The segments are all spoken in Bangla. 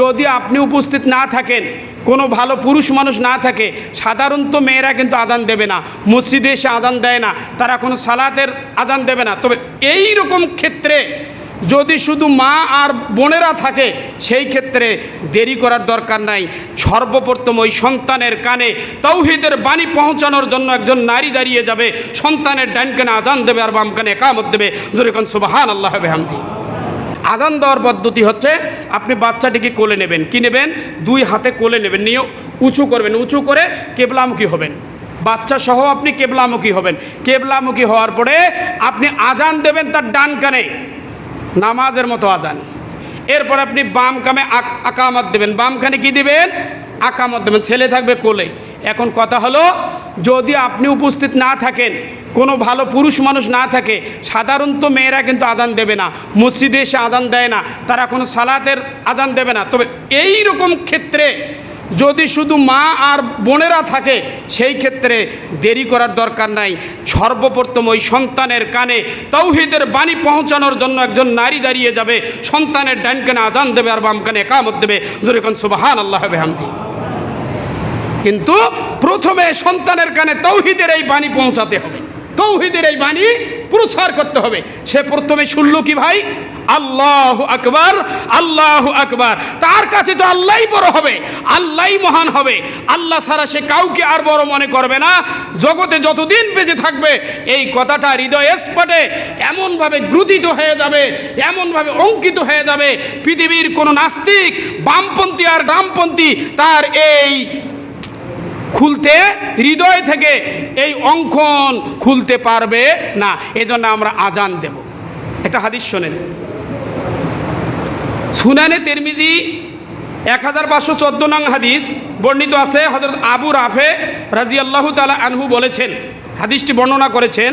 যদি আপনি উপস্থিত না থাকেন, কোনো ভালো পুরুষ মানুষ না থাকে, সাধারণত মেয়েরা কিন্তু আজান দেবে না, মসজিদে এসে আজান দেয় না, তারা কোনো সালাতের আজান দেবে না। তবে এই রকম ক্ষেত্রে যদি শুধু মা আর বোনেরা থাকে, সেই ক্ষেত্রে দেরি করার দরকার নাই। সর্বপ্রথম ওই সন্তানের কানে তৌহিদের বাণী পৌঁছানোর জন্য একজন নারী দাঁড়িয়ে যাবে, সন্তানের ডাইন কানে আজান দেবে আর বাম কানে একামত দেবে। যেরকম সুবাহান আল্লাহ হামদি আজান দেওয়ার পদ্ধতি হচ্ছে আপনি বাচ্চাটিকে কোলে নেবেন। কি নেবেন? দুই হাতে কোলে নেবেন। নিয়ে উঁচু করবেন। উঁচু করে কেবলামুখী হবেন। বাচ্চা সহ আপনি কেবলামুখী হবেন। কেবলামুখী হওয়ার পরে আপনি আজান দেবেন তার ডান কানে। নামাজের মতো আজান। এরপর আপনি বাম কামে আক- আকামত দেবেন। বাম কানে কি দিবেন? আকামত দেবেন। ছেলে থাকবে কোলে। এখন কথা হলো যদি আপনি উপস্থিত না থাকেন, কোনো ভালো পুরুষ মানুষ না থাকে, সাধারণত মেয়েরা কিন্তু আজান দেবে না। মসজিদে এসে আজান দেয় না, তারা কোনো সালাতের আজান দেবে না। তবে এই রকম ক্ষেত্রে যদি শুধু মা আর বোনেরা থাকে, সেই ক্ষেত্রে দেরি করার দরকার নাই। সর্বপ্রথম ওই সন্তানের কানে তৌহিদের বাণী পৌঁছানোর জন্য একজন নারী দাঁড়িয়ে যাবে। সন্তানের ডাইন কানে আজান দেবে আর বাম কানে একামত দেবে। যেরকম সুবাহান আল্লাহ হামদি কিন্তু প্রথমে সন্তানের কানে তৌহিদের এই বাণী পৌঁছাতে হবে। তৌহিদের এই বাণী প্রচার করতে হবে। সে প্রথমে শুনল কি ভাই? আল্লাহ আকবার আল্লাহ আকবার। তার কাছে তো আল্লাহই বড় হবে, আল্লাহই মহান হবে। আল্লাহ ছাড়া সে কাউকে আর বড় মনে করবে না। জগতে যতদিন বেঁচে থাকবে, এই কথাটা হৃদয় স্পটে এমনভাবে গ্রুথিত হয়ে যাবে, এমনভাবে অঙ্কিত হয়ে যাবে। পৃথিবীর কোনো নাস্তিক, বামপন্থী আর ডামপন্থী তার এই খুলতে, হৃদয় থেকে এই অঙ্কন খুলতে পারবে না। এজন্য আমরা আজান দেব। একটা হাদিস শোনেন। সুনানে তেরমিজি এক হাজার পাঁচশো চোদ্দ নং হাদিস বর্ণিত আছে। হজরত আবু রাফে রাজি আল্লাহ তালা আনহু বলেছেন, হাদিসটি বর্ণনা করেছেন।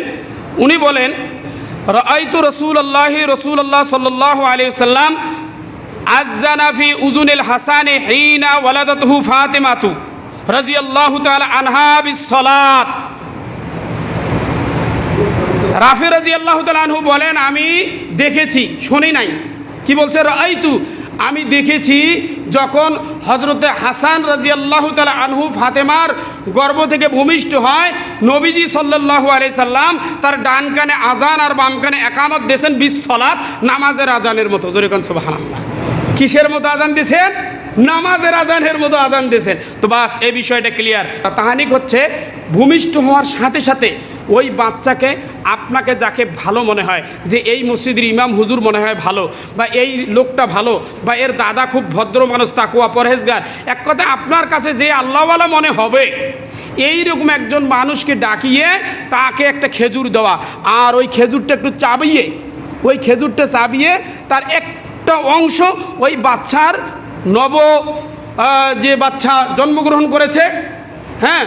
উনি বলেন রাইতু রসুল আল্লাহ রসুল আল্লাহ সাল্লাহ আলী সাল্লাম আজানাফি উজুনিল হাসানে হিনা ওয়ালাদতহু ফাতেমাতু। আনহা রাফি রাজি আল্লাহ আনহু বলেন, আমি দেখেছি, শুনি নাই। কি বলছে? রাইতু আমি দেখেছি যখন হজরতে হাসান রাজি আল্লাহ আনহু ফাতেমার গর্ভ থেকে ভূমিষ্ঠ হয়, নবীজি সাল্লাহ আলি সাল্লাম তার ডান কানে আজান আর বাম কানে একামত দিয়েছেন বিশ নামাজের আজানের মতো। জরিকান সুবাহান কিসের মতো আজান দিয়েছেন? নামাজের আজানের মতো আজান দিয়েছেন। তো বাস, এই বিষয়টা ক্লিয়ার তাহানিক হচ্ছে, ভূমিষ্ঠ হওয়ার সাথে সাথে ওই বাচ্চাকে আপনাকে যাকে ভালো মনে হয়, যে এই মসজিদের ইমাম হুজুর মনে হয় ভালো, বা এই লোকটা ভালো, বা এর দাদা খুব ভদ্র মানুষ, তাকুয়া পরহেজগার, এক কথা আপনার কাছে যে আল্লাহওয়ালা মনে হবে এই রকম একজন মানুষকে ডাকিয়ে তাকে একটা খেজুর দেওয়া, আর ওই খেজুরটা একটু চাবিয়ে, ওই খেজুরটা চাবিয়ে তার একটা অংশ ওই বাচ্চার নব যে বাচ্চা জন্মগ্রহণ করেছে হ্যাঁ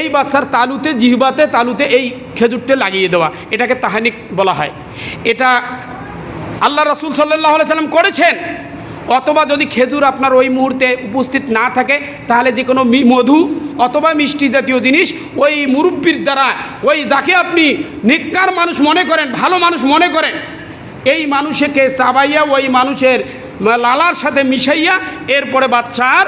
এই বাচ্চার তালুতে, জিহবাতে, তালুতে এই খেজুরটা লাগিয়ে দেওয়া, এটাকে তাহানিক বলা হয়। এটা আল্লাহ রসুল সাল্লাহ সাল্লাম করেছেন। অথবা যদি খেজুর আপনার ওই মুহূর্তে উপস্থিত না থাকে, তাহলে যে কোনো মধু অথবা মিষ্টি জাতীয় জিনিস, ওই মুরব্বির দ্বারা, ওই যাকে আপনি নিকার মানুষ মনে করেন, ভালো মানুষ মনে করেন, এই মানুষকে চাবাইয়া ওই মানুষের লালার সাথে মিশাইয়া এরপরে বাচ্চার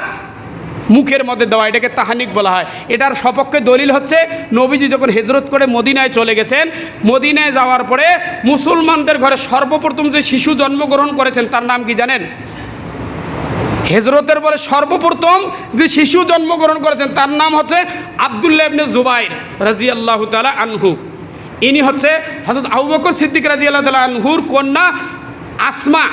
মুখের মধ্যে দেওয়া, এটাকে তাহানিক বলা হয়। এটার সপক্ষে দলিল হচ্ছে, নবীজি যখন হেজরত করে মদিনায় চলে গেছেন, মদিনায় যাওয়ার পরে মুসলমানদের ঘরে সর্বপ্রথম যে শিশু জন্মগ্রহণ করেছেন, তার নাম কি জানেন? হেজরতের পরে সর্বপ্রথম যে শিশু জন্মগ্রহণ করেছেন, তার নাম হচ্ছে আবদুল্লাহ ইবনে জুবাইর রাজি আল্লাহ তালা আনহু। ইনি হচ্ছে হজরত আবু বকর সিদ্দিক রাজি আল্লাহ তালা আনহুর কন্যা আসমা।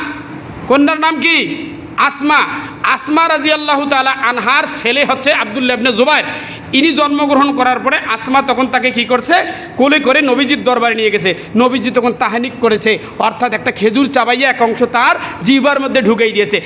কন্যার নাম কি? আসমা। আসমা রাজি আল্লাহ তালা আনহার ছেলে হচ্ছে আবদুল্লা ইবনে জুবাইর। ইনি জন্মগ্রহণ করার পরে আসমা তখন তাকে কি করছে? কোলে করে নবীজির দরবারে নিয়ে গেছে। নবীজি তখন তাহানিক করেছে। অর্থাৎ একটা খেজুর চাবাইয়া এক অংশ তার জিবার মধ্যে ঢুকেই দিয়েছে।